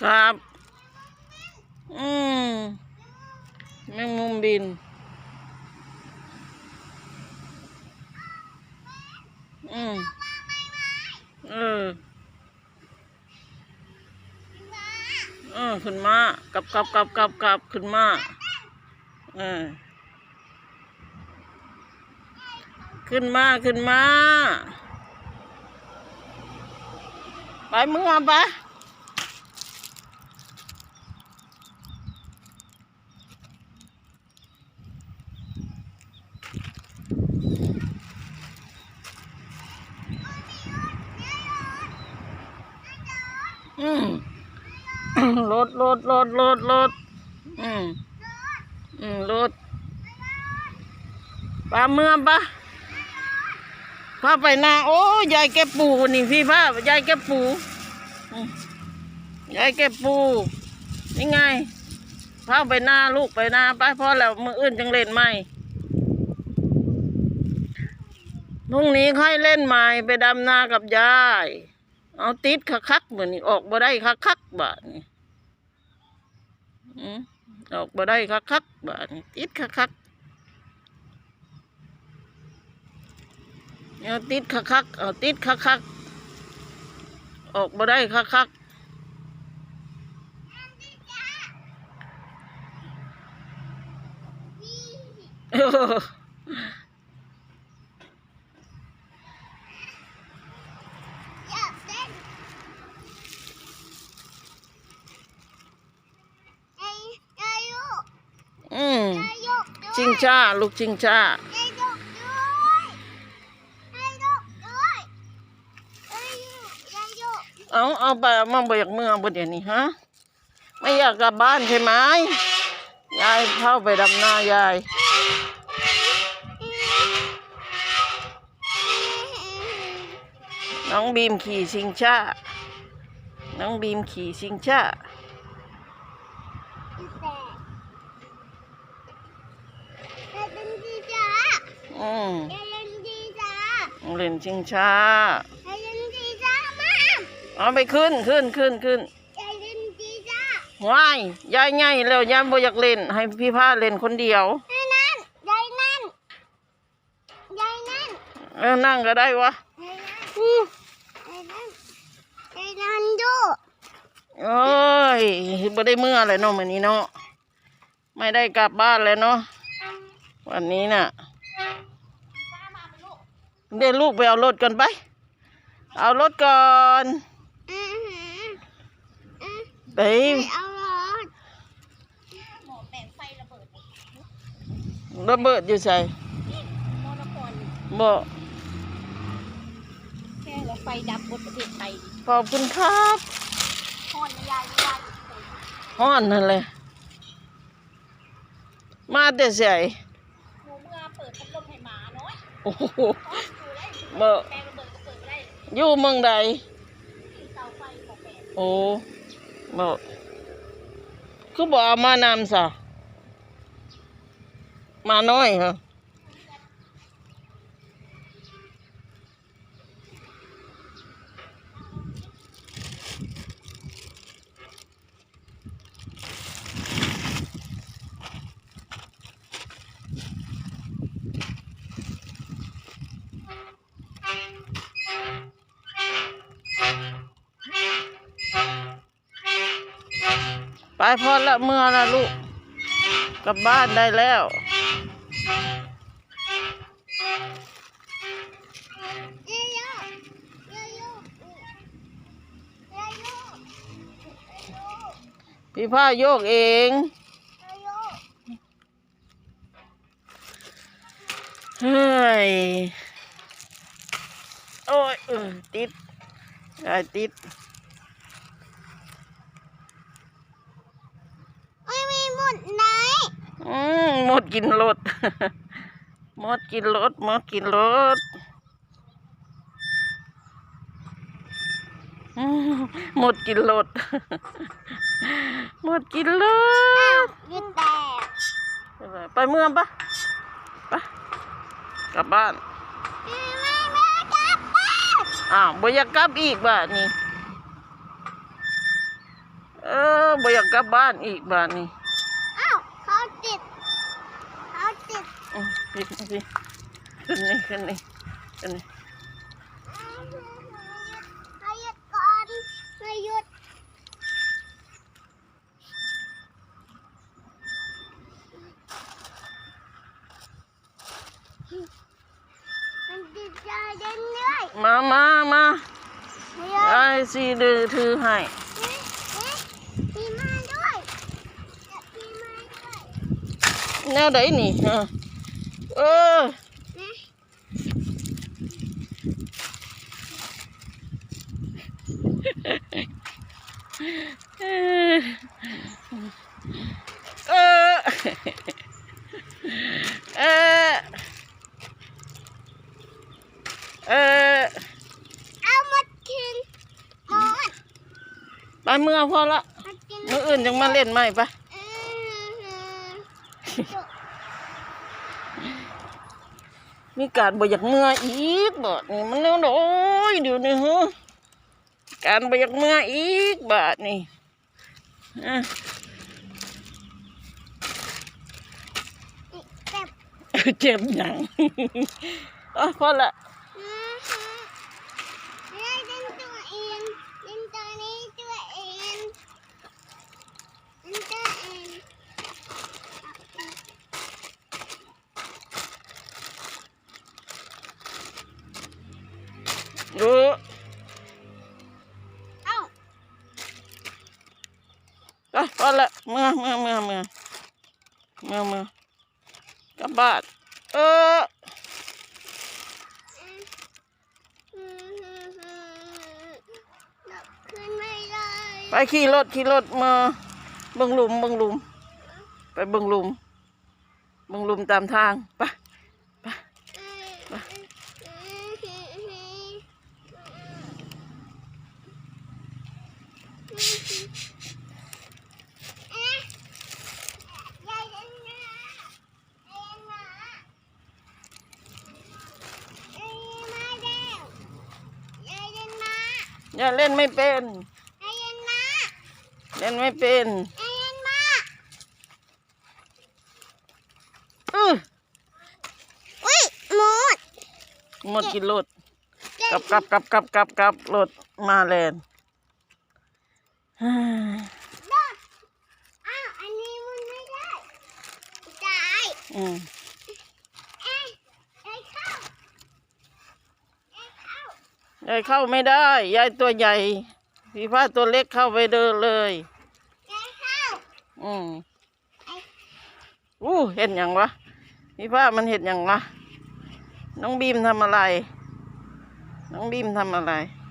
ครับ อืมแมงมุมบิน อืมเออเออขึ้นมากลับกลับกลับกลับกลับขึ้นมาเออขึ้นมาขึ้นมา ไปมึงเอาไป อืมรถรถรถรถรถอืมอืมรถปลาเมื่อปะพาไปนา โอ้ยายแกปูนี่พี่พายายแกปูยายแกปูนี่ไงพาไปนาลูกไปนาไปพอแล้วมืออื่นจังเล่นใหม่พรุ่งนี้ค่อยเล่นใหม่ไปดำนากับยาย เอาติดคักคักๆเหมือนนี่ออกบ่ได้คักคักๆบาดนี่อืมออกบ่ได้คักคักๆบาดนี่ติดคักคักๆเอาติดคักคักๆเอาติดคักคักๆออกบ่ได้คักคักๆเออ อยากเล่นไอ้ไอ้ลูก อืม ไอ้ลูกด้วย ชิงช้า ลูกชิงช้าไอ้ลูกด้วยไอ้ลูกด้วยไอ้ลูกไอ้ลูกเอาเอาไปเอามาบ่อยากเมืองบ่เดี๋ยวนี้ฮะไม่อยากกลับบ้านใช่ไหมยายเข้าไปดำนายายน้องบีมขี่ชิงช้า น้องบีมขี่ชิงช้า แต่ไอ้เป็นดีจ้า อืมไอ้เป็นดีจ้าเล่นชิงช้าไอ้เป็นดีจ้ามาเอาไปขึ้นขึ้นขึ้นขึ้นไอ้เป็นดีจ้าว้ายยายไงแล้วยายบ่อยากเล่น ให้พี่พาเล่นคนเดียวไอ้นั่นยายนั่นยายนั่นเออนั่งก็ได้วะยายนั่นอู้ไอ้นั่นไอ้นั่นดูโอ้ยบ่ได้เมื่อเลยเนาะมื้อนี้เนาะไม่ได้กลับบ้านเลยเนาะวันนี้น่ะ เดี๋ยวลูกไปเอารถก่อนไป เอารถก่อนอือหืออือไปไม่เอารถหมอแปลงไฟระเบิดนี่ระเบิดอยู่ใส่มอนาคอนบ่แค่ว่าไฟดับบนประเทศไทยนี่ขอบคุณครับพอนยายไม่ได้ฮ้อนนั่นเลยมาแต่ใส่หนูเมื่อเปิดพัดลมให้หมาน้อยโอ้ โหอ๋ออยู่ได้บ่แปลงระเบิดก็เปิดไม่ได้อยู่เมืองใดที่เสาไฟของแปลงโอ้บ่คือบอกมานำซะมาน้อยเหรอ พอละเมื่อละลูก กลับบ้านได้แล้วเยโย่เยโย่เยโย่เยโย่พี่ผ้าโยกเองเฮ้ย โอ้ยติดไอ้ติด ไม่มี หมดไหนอืมหมดกินรถหมดกินรถหมดกินรถอืมหมดกินรถหมดกินรอ้าวถยึดแตกไปเมืองปะไปกลับบ้านไม่ไม่ไม่กลับบ้านอ้าวบ่อยากกลับอีกบ้านนี่เอบ่อยากกลับบ้านอีกบ้านนี้ อืมปิดมาสิขึ้นนี่ขึ้นนี่ขึ้นนี่ ให้หยุดก่อนให้หยุดมันติดใจเดินเรื่อย มามามา ให้หยุด ไอ้สีดือถือให้ เอ๊ะเอ๊ะพี่มาด้วยเอ๊ะพี่มาด้วย แนวไหนนี่ฮะ เออนะเออเออเออเออเอามากินหมดไปเมื่อพอละมากิน มื่ออื่นยังมาเล่นใหม่ปะเออ มีการบ่อยากเมื่ออีกบ่นี่มันเร็วโอ้ยเดี๋ยวนี้ฮะการบ่อยากเมื่ออีกบาดนี่อะแบบเจ็บหนังอ๋อพอละ อะพอละเมื่อเมื่อเมื่อเมื่อเมื่อเมื่อกลับบ้านเอออือฮึฮึดับขึ้นไม่ได้ไปขี่รถขี่รถมาเบิ่งหลุมเบิ่งหลุม ไปเบิ่งหลุมเบิ่งหลุมตามทางไป อืออือฮึฮึเอ๊ะยายเล่นนะยายเล่นนะเอ้ยมาแล้วยายเล่นมา อ ย่าเล่นไม่เป็นยายเล่นมาเล่นไม่เป็นยายเล่นมาอื้ออุ้ยหมดหมดกินรถกลับกลับกลับกลับกลับกลับรถมาแลนฮ่าโดดอ้าวอันนี้มันไม่ได้ตายอืม เอ้ยเอ้ยเข้าเอ้ยเข้ายายเข้าไม่ได้ ยายตัวใหญ่พี่ฟ้าตัวเล็กเข้าไปเดินเลยเอ้ยเข้าอืมอู้เห็นอย่างวะพี่ฟ้ามันเห็นอย่างวะน้องบีมทำอะไร น้องบีมทำอะไรเ